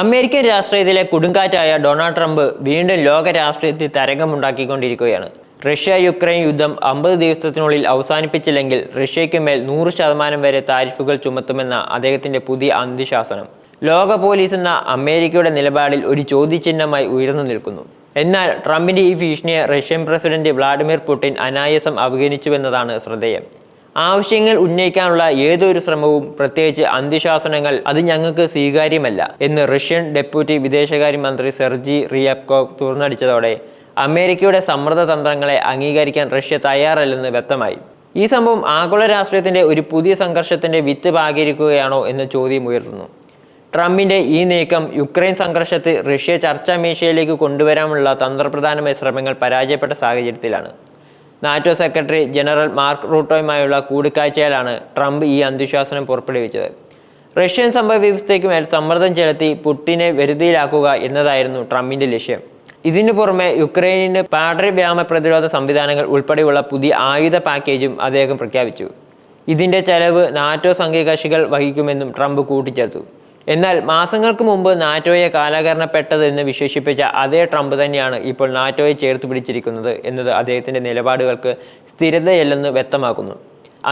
American രാഷ്ട്രീയത്തിലെ കൊടുങ്കാറ്റായ Donald Trump വീണ്ടും ലോക രാഷ്ട്രീയത്തിൽ തരംഗമുണ്ടാക്കിക്കൊണ്ടിരിക്കുകയാണ്. റഷ്യ യുക്രൈൻ യുദ്ധം അമ്പത് ദിവസത്തിനുള്ളിൽ അവസാനിപ്പിച്ചില്ലെങ്കിൽ റഷ്യയ്ക്ക് മേൽ നൂറ് ശതമാനം വരെ താരിഫുകൾ ചുമത്തുമെന്ന അദ്ദേഹത്തിന്റെ പുതിയ അന്ത്യശാസനം. ലോക പോലീസ് എന്ന അമേരിക്കയുടെ നിലപാടിൽ ഒരു ചോദ്യചിഹ്നമായി ഉയർന്നു നിൽക്കുന്നു. എന്നാൽ ട്രംപിന്റെ ഈ ഭീഷണിയെ റഷ്യൻ പ്രസിഡന്റ് വ്ളാഡിമിർ പുടിൻ അനായാസം അവഗണിച്ചുവെന്നതാണ് ശ്രദ്ധേയം. ആവശ്യങ്ങൾ ഉന്നയിക്കാനുള്ള ഏതൊരു ശ്രമവും പ്രത്യേകിച്ച് അന്ത്യശാസനങ്ങൾ അത് ഞങ്ങൾക്ക് സ്വീകാര്യമല്ല എന്ന് റഷ്യൻ ഡെപ്യൂട്ടി വിദേശകാര്യമന്ത്രി സെർജി റിയാപ്കോവ് തുറന്നടിച്ചതോടെ അമേരിക്കയുടെ സമ്മർദ്ദ തന്ത്രങ്ങളെ അംഗീകരിക്കാൻ റഷ്യ തയ്യാറല്ലെന്ന് വ്യക്തമായി. ഈ സംഭവം ആഗോള രാഷ്ട്രീയത്തിന്റെ ഒരു പുതിയ സംഘർഷത്തിന്റെ വിത്ത് പാകിയിരിക്കുകയാണോ എന്ന ചോദ്യം ഉയർത്തുന്നു. ട്രംപിന്റെ ഈ നീക്കം യുക്രൈൻ സംഘർഷത്തിൽ റഷ്യ ചർച്ചാ മേശയിലേക്ക് കൊണ്ടുവരാനുള്ള തന്ത്രപ്രധാനമായ ശ്രമങ്ങൾ പരാജയപ്പെട്ട സാഹചര്യത്തിലാണ്. നാറ്റോ സെക്രട്ടറി ജനറൽ മാർക്ക് റൂട്ടോയുമായുള്ള കൂടിക്കാഴ്ചയിലാണ് ട്രംപ് ഈ അന്ത്യശാസനം പുറപ്പെടുവിച്ചത്. റഷ്യൻ സമ്പദ് വ്യവസ്ഥയ്ക്ക് മേൽ സമ്മർദ്ദം ചെലുത്തി പുട്ടിനെ വരുതിയിലാക്കുക എന്നതായിരുന്നു ട്രംപിന്റെ ലക്ഷ്യം. ഇതിനു പുറമെ യുക്രൈനിന് പാഡറി വ്യാമ പ്രതിരോധ സംവിധാനങ്ങൾ ഉൾപ്പെടെയുള്ള പുതിയ ആയുധ പാക്കേജും അദ്ദേഹം പ്രഖ്യാപിച്ചു. ഇതിന്റെ ചെലവ് നാറ്റോ സംഘകക്ഷികൾ വഹിക്കുമെന്നും ട്രംപ് കൂട്ടിച്ചേർത്തു. എന്നാൽ മാസങ്ങൾക്ക് മുമ്പ് നാറ്റോയെ കാലഹരണപ്പെട്ടതെന്ന് വിശേഷിപ്പിച്ച അതേ ട്രംപ് തന്നെയാണ് ഇപ്പോൾ നാറ്റോയെ ചേർത്ത് പിടിച്ചിരിക്കുന്നത് എന്നത് അദ്ദേഹത്തിന്റെ നിലപാടുകൾക്ക് സ്ഥിരതയല്ലെന്ന് വ്യക്തമാക്കുന്നു.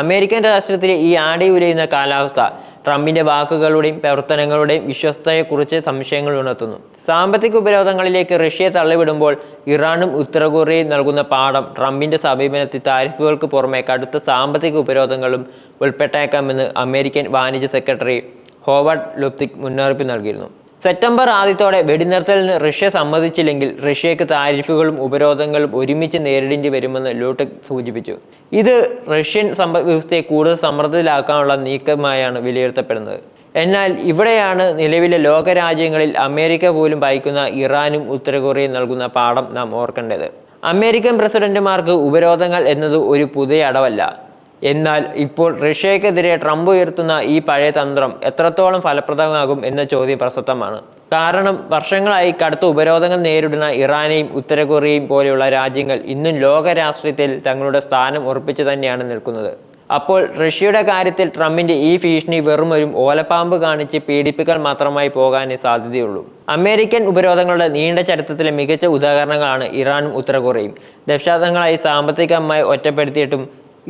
അമേരിക്കൻ രാഷ്ട്രത്തിലെ ഈ ആടി ഉലയുന്ന കാലാവസ്ഥ ട്രംപിന്റെ വാക്കുകളുടെയും പ്രവർത്തനങ്ങളുടെയും വിശ്വസ്തയെക്കുറിച്ച് സംശയങ്ങൾ ഉണർത്തുന്നു. സാമ്പത്തിക ഉപരോധങ്ങളിലേക്ക് റഷ്യയെ തള്ളിവിടുമ്പോൾ ഇറാനും ഉത്തര കൊറിയയും നൽകുന്ന പാഠം ട്രംപിന്റെ സമീപനത്തിൽ താരിഫുകൾക്ക് പുറമെ കടുത്ത സാമ്പത്തിക ഉപരോധങ്ങളും ഉൾപ്പെട്ടേക്കാമെന്ന് അമേരിക്കൻ വാണിജ്യ സെക്രട്ടറി ഹോവാർഡ് ലുപ്തിക് മുന്നറിയിപ്പ് നൽകിയിരുന്നു. സെപ്റ്റംബർ ആദ്യത്തോടെ വെടിനിർത്തലിന് റഷ്യ സമ്മതിച്ചില്ലെങ്കിൽ റഷ്യയ്ക്ക് താരിഫുകളും ഉപരോധങ്ങളും ഒരുമിച്ച് നേരിടേണ്ടി വരുമെന്ന് ലൂട്ടക് സൂചിപ്പിച്ചു. ഇത് റഷ്യൻ സമ്പദ് വ്യവസ്ഥയെ കൂടുതൽ സമ്മർദ്ദത്തിലാക്കാനുള്ള നീക്കമായാണ് വിലയിരുത്തപ്പെടുന്നത്. എന്നാൽ ഇവിടെയാണ് നിലവിലെ ലോകരാജ്യങ്ങളിൽ അമേരിക്ക പോലും ഭയക്കുന്ന ഇറാനും ഉത്തര കൊറിയയും നൽകുന്ന പാഠം നാം ഓർക്കേണ്ടത്. അമേരിക്കൻ പ്രസിഡന്റുമാർക്ക് ഉപരോധങ്ങൾ എന്നത് ഒരു പുതിയ അടവല്ല. എന്നാൽ ഇപ്പോൾ റഷ്യക്കെതിരെ ട്രംപ് ഉയർത്തുന്ന ഈ പഴയ തന്ത്രം എത്രത്തോളം ഫലപ്രദമാകും എന്ന ചോദ്യം പ്രസക്തമാണ്. കാരണം വർഷങ്ങളായി കടുത്ത ഉപരോധങ്ങൾ നേരിടുന്ന ഇറാനെയും ഉത്തര കൊറിയയും പോലെയുള്ള രാജ്യങ്ങൾ ഇന്നും ലോക രാഷ്ട്രീയത്തിൽ തങ്ങളുടെ സ്ഥാനം ഉറപ്പിച്ചു തന്നെയാണ് നിൽക്കുന്നത്. അപ്പോൾ റഷ്യയുടെ കാര്യത്തിൽ ട്രംപിന്റെ ഈ ഭീഷണി വെറും ഒരു ഓലപ്പാമ്പ് കാണിച്ച് പീഡിപ്പിക്കൽ മാത്രമായി പോകാനേ സാധ്യതയുള്ളൂ. അമേരിക്കൻ ഉപരോധങ്ങളുടെ നീണ്ട ചരിത്രത്തിലെ മികച്ച ഉദാഹരണങ്ങളാണ് ഇറാനും ഉത്തര കൊറിയയും. ദശാബ്ദങ്ങളായി സാമ്പത്തികമായി ഒറ്റപ്പെടുത്തിയിട്ടും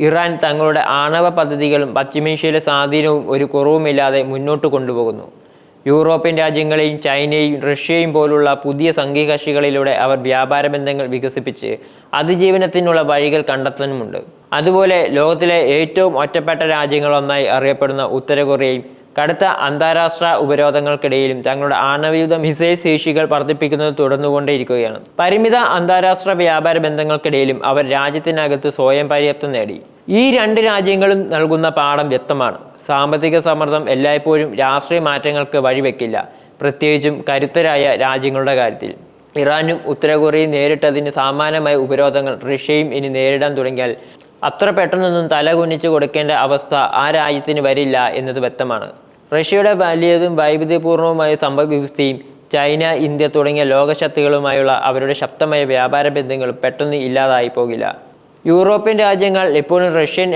ഇറാൻ തങ്ങളുടെ ആണവ പദ്ധതികളും പശ്ചിമേഷ്യയിലെ സ്വാധീനവും ഒരു കുറവുമില്ലാതെ മുന്നോട്ട് കൊണ്ടുപോകുന്നു. യൂറോപ്യൻ രാജ്യങ്ങളെയും ചൈനയും റഷ്യയും പോലുള്ള പുതിയ സംഘീകക്ഷികളിലൂടെ അവർ വ്യാപാര ബന്ധങ്ങൾ വികസിപ്പിച്ച് അതിജീവനത്തിനുള്ള വഴികൾ കണ്ടെത്താനുമുണ്ട് അതുപോലെ ലോകത്തിലെ ഏറ്റവും ഒറ്റപ്പെട്ട രാജ്യങ്ങളൊന്നായി അറിയപ്പെടുന്ന ഉത്തര കൊറിയയും കടുത്ത അന്താരാഷ്ട്ര ഉപരോധങ്ങൾക്കിടയിലും തങ്ങളുടെ ആണവയുധ മിസൈൽ ശേഷികൾ വർദ്ധിപ്പിക്കുന്നത് തുടർന്നുകൊണ്ടേയിരിക്കുകയാണ്. പരിമിത അന്താരാഷ്ട്ര വ്യാപാര ബന്ധങ്ങൾക്കിടയിലും അവർ രാജ്യത്തിനകത്ത് സ്വയം പര്യാപ്തം നേടി. ഈ രണ്ട് രാജ്യങ്ങളും നൽകുന്ന പാഠം വ്യക്തമാണ്. സാമ്പത്തിക സമ്മർദ്ദം എല്ലായ്പ്പോഴും രാഷ്ട്രീയ മാറ്റങ്ങൾക്ക് വഴിവെക്കില്ല. പ്രത്യേകിച്ചും കരുത്തരായ രാജ്യങ്ങളുടെ കാര്യത്തിൽ. ഇറാനും ഉത്തര കൊറിയയും നേരിട്ടതിന് സമാനമായ ഉപരോധങ്ങൾ റഷ്യയും ഇനി നേരിടാൻ തുടങ്ങിയാൽ അത്ര പെട്ടെന്നൊന്നും തല കുനിച്ചു കൊടുക്കേണ്ട അവസ്ഥ ആ രാജ്യത്തിന് വരില്ല എന്നത് വ്യക്തമാണ്. റഷ്യയുടെ വലിയതും വൈവിധ്യപൂർണവുമായ സമ്പദ് വ്യവസ്ഥയും ചൈന ഇന്ത്യ തുടങ്ങിയ ലോകശക്തികളുമായുള്ള അവരുടെ ശക്തമായ വ്യാപാര ബന്ധങ്ങൾ പെട്ടെന്ന് ഇല്ലാതായി പോകില്ല. യൂറോപ്യൻ രാജ്യങ്ങൾ എപ്പോഴും റഷ്യൻ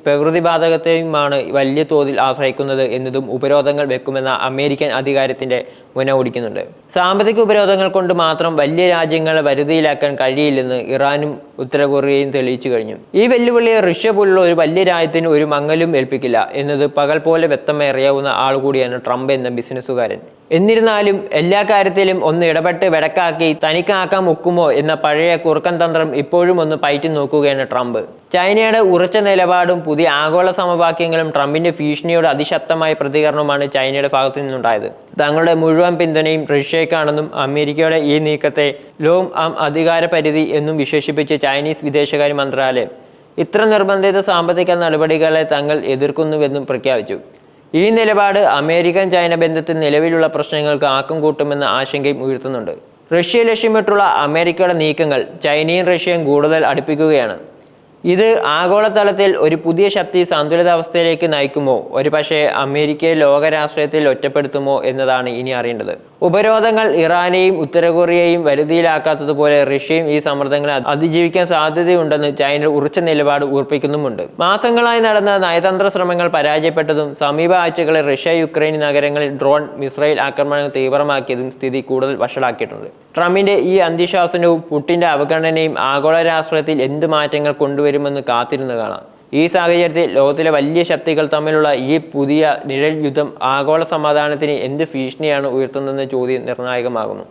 എണ്ണയെയും പ്രകൃതിവാതകത്തെയുമാണ് വലിയ തോതിൽ ആശ്രയിക്കുന്നത് എന്നതും ഉപരോധങ്ങൾ വെക്കുമെന്ന അമേരിക്കൻ അധികാരത്തിന്റെ മുന ഓടിക്കുന്നുണ്ട് സാമ്പത്തിക ഉപരോധങ്ങൾ കൊണ്ട് മാത്രം വലിയ രാജ്യങ്ങളെ വരുതിയിലാക്കാൻ കഴിയില്ലെന്ന് ഇറാനും ഉത്തര കൊറിയയും തെളിയിച്ചു കഴിഞ്ഞു. ഈ വെല്ലുവിളിയെ റഷ്യ പോലുള്ള ഒരു വലിയ രാജ്യത്തിന് ഒരു മങ്ങലും ഏൽപ്പിക്കില്ല. എന്നത് പകൽ പോലെ വ്യക്തമായി അറിയാവുന്ന ആൾ കൂടിയാണ് ട്രംപ് എന്ന ബിസിനസ്സുകാരൻ. എന്നിരുന്നാലും എല്ലാ കാര്യത്തിലും ഒന്ന് ഇടപെട്ട് വെടക്കാക്കി തനിക്കാക്കാൻ ഒക്കുമോ എന്ന പഴയ കുറുക്കൻ തന്ത്രം ഇപ്പോഴും ഒന്ന് പയറ്റി നോക്കുകയാണ് ട്രംപ്. ചൈനയുടെ ഉറച്ച നിലപാടും പുതിയ ആഗോള സമവാക്യങ്ങളും ട്രംപിന്റെ ഭീഷണിയോട് അതിശക്തമായ പ്രതികരണവുമാണ് ചൈനയുടെ ഭാഗത്തു നിന്നുണ്ടായത്. തങ്ങളുടെ മുഴുവൻ പിന്തുണയും റഷ്യക്കാണെന്നും അമേരിക്കയുടെ ഈ നീക്കത്തെ ലോം ആം അധികാര പരിധി എന്നും വിശേഷിപ്പിച്ച് ചൈനീസ് വിദേശകാര്യ മന്ത്രാലയം. ഇത്ര നിർബന്ധിത സാമ്പത്തിക നടപടികളെ തങ്ങൾ എതിർക്കുന്നുവെന്നും പ്രഖ്യാപിച്ചു. ഈ നിലപാട് അമേരിക്കൻ ചൈന ബന്ധത്തിൽ നിലവിലുള്ള പ്രശ്നങ്ങൾക്ക് ആക്കം കൂട്ടുമെന്ന ആശങ്കയും ഉയർത്തുന്നുണ്ട്. റഷ്യ ലക്ഷ്യമിട്ടുള്ള അമേരിക്കയുടെ നീക്കങ്ങൾ ചൈനയും റഷ്യയും കൂടുതൽ അടുപ്പിക്കുകയാണ്. ഇത് ആഗോളതലത്തിൽ ഒരു പുതിയ ശക്തി സന്തുലിതാവസ്ഥയിലേക്ക് നയിക്കുമോ? ഒരു പക്ഷേ അമേരിക്കയെ ലോകരാഷ്ട്രീയത്തിൽ ഒറ്റപ്പെടുത്തുമോ എന്നതാണ് ഇനി അറിയേണ്ടത്. ഉപരോധങ്ങൾ ഇറാനെയും ഉത്തര കൊറിയയും വരുതിയിലാക്കാത്തതുപോലെ റഷ്യയും ഈ സമ്മർദ്ദങ്ങളെ അതിജീവിക്കാൻ സാധ്യതയുണ്ടെന്ന് ചൈന ഉറച്ച നിലപാട് ഉറപ്പിക്കുന്നുമുണ്ട്. മാസങ്ങളായി നടന്ന നയതന്ത്ര ശ്രമങ്ങൾ പരാജയപ്പെട്ടതും സമീപ ആഴ്ചകളിൽ റഷ്യ യുക്രൈൻ നഗരങ്ങളിൽ ഡ്രോൺ മിസൈൽ ആക്രമണങ്ങൾ തീവ്രമാക്കിയതും സ്ഥിതി കൂടുതൽ വഷളാക്കിയിട്ടുണ്ട്. ട്രംപിന്റെ ഈ അന്ത്യശാസനവും പുട്ടിന്റെ അവഗണനയും ആഗോള രാഷ്ട്രീയത്തിൽ എന്ത് മാറ്റങ്ങൾ കൊണ്ടുവരുമെന്ന് കാത്തിരുന്ന് കാണാം. ഈ സാഹചര്യത്തിൽ ലോകത്തിലെ വലിയ ശക്തികൾ തമ്മിലുള്ള ഈ പുതിയ നിഴൽ യുദ്ധം ആഗോള സമാധാനത്തിന് എന്ത് ഭീഷണിയാണ് ഉയർത്തുന്നതെന്ന ചോദ്യം നിർണായകമാകുന്നു.